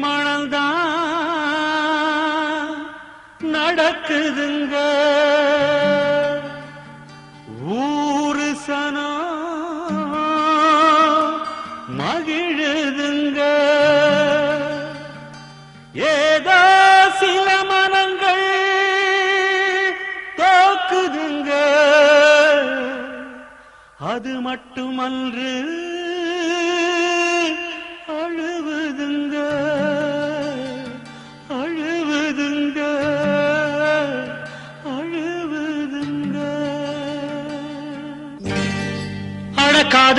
திருமணம் தான் நடக்குதுங்க. ஊரு சனோ மகிழுதுங்க. ஏதோ சில மனங்கள் தோக்குதுங்க. அது மட்டுமன்று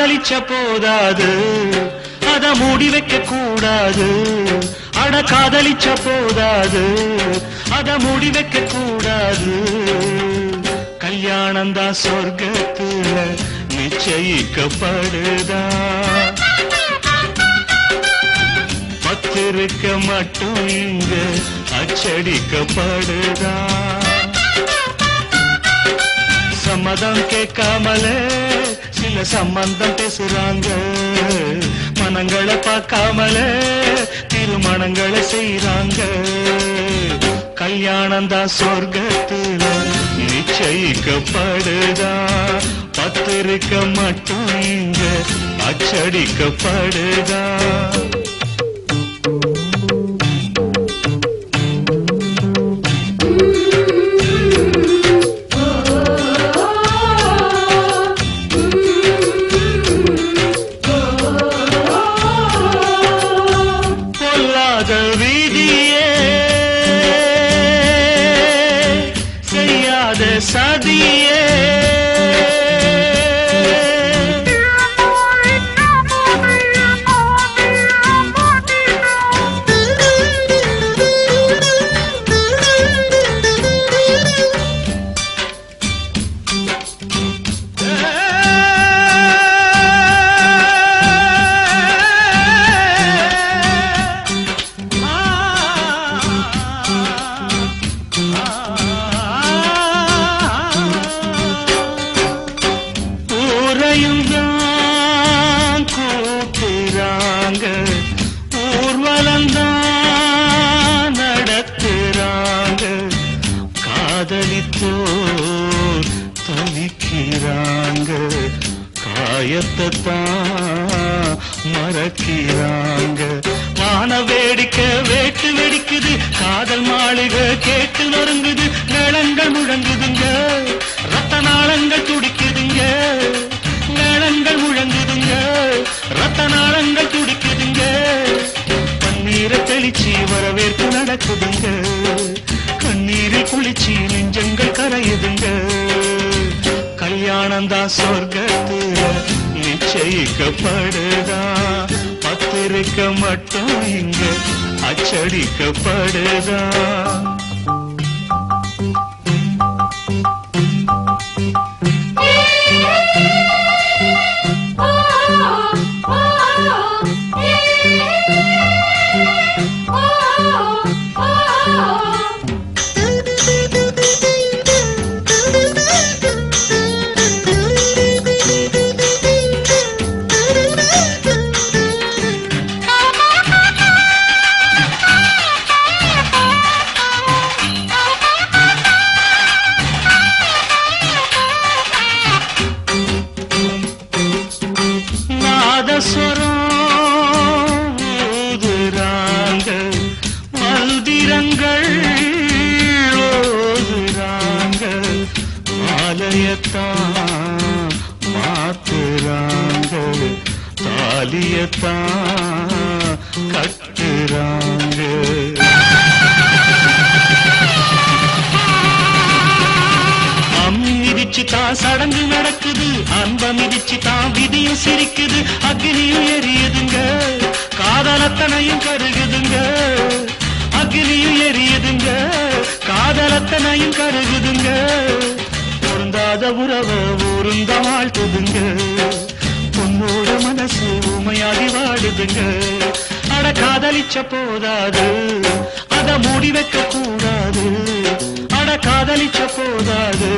காதலிச்ச போதாது. அத மூடி வைக்க கூடாது. அட காதலிச்ச போதாது. அத மூடி வைக்க கூடாது. கல்யாணம் தான் சொர்க்கத்துல நிச்சயிக்கப்படுதா? பத்திருக்க மட்டும் இங்க அச்சடிக்கப்படுதா? சம்மதம் கேட்காமலே சில சம்பந்தம் பேசுறாங்க. மனங்களை பார்க்காமல திருமணங்களை செய்யறாங்க கல்யாணம் தான் சொர்க்கத்துல நிச்சயிக்கப்படுதா? பத்திருக்க மட்டும் இங்க அச்சடிக்கப்படுதா? மறக்கிறாங்க. வான வேடிக்கை வேட்டு வெடிக்குது. காதல் மாளிகை கேட்டு நொறுங்குது. நிலங்கள் முழங்குதுங்க. ரத்த நாளங்கள் துடிக்குதுங்க. நிலங்கள் முழங்குதுங்க. ரத்த நாளங்கள் துடிக்குதுங்க. பன்னீரை தெளிச்சு வரவேற்பு நடக்குதுங்க. கல்யாணம் சொர்க்கத்துல நிச்சயிக்கப்படுதா? பத்திரிக்க மட்டும் இங்க அச்சடிக்கப்படுதா? தாலியத்தான் கட்டுறாங்க. அம்மி மிதிச்சு தான் சடங்கு நடக்குது அன்ப மிதிச்சு தான் விதியும் சிரிக்குது அக்னியும் எரியுதுங்க. காதலத்தனையும் கருகுதுங்க. அக்னியும் எரியுதுங்க. காதலத்தனையும் கருகுதுங்க. பொருந்தாத உறவை ஊருந்த வாழ்த்துதுங்க வாடுதுங்க அட காதலிச்ச போதாது. அத மூடி வைக்க கூடாது அட காதலிச்ச போதாது.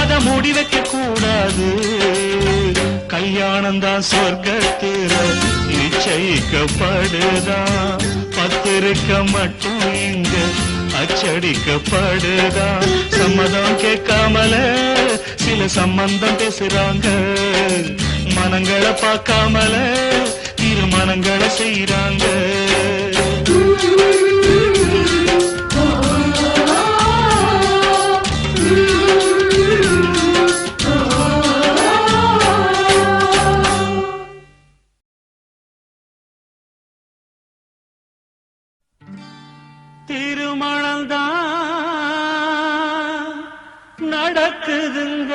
அத மூடி வைக்க கூடாது கல்யாணம் தான் சொர்க்கத்தில் நிச்சய நிச்சயிக்கப்படுதான் பத்திருக்க மட்டும் இங்க அச்சடிக்கப்படுதா? சம்மதம் கேட்காமல சில சம்பந்தம் பேசுறாங்க. மனங்களை பார்க்காமல மனங்களை செய்யறாங்க திருமணம் தான் நடக்குதுங்க.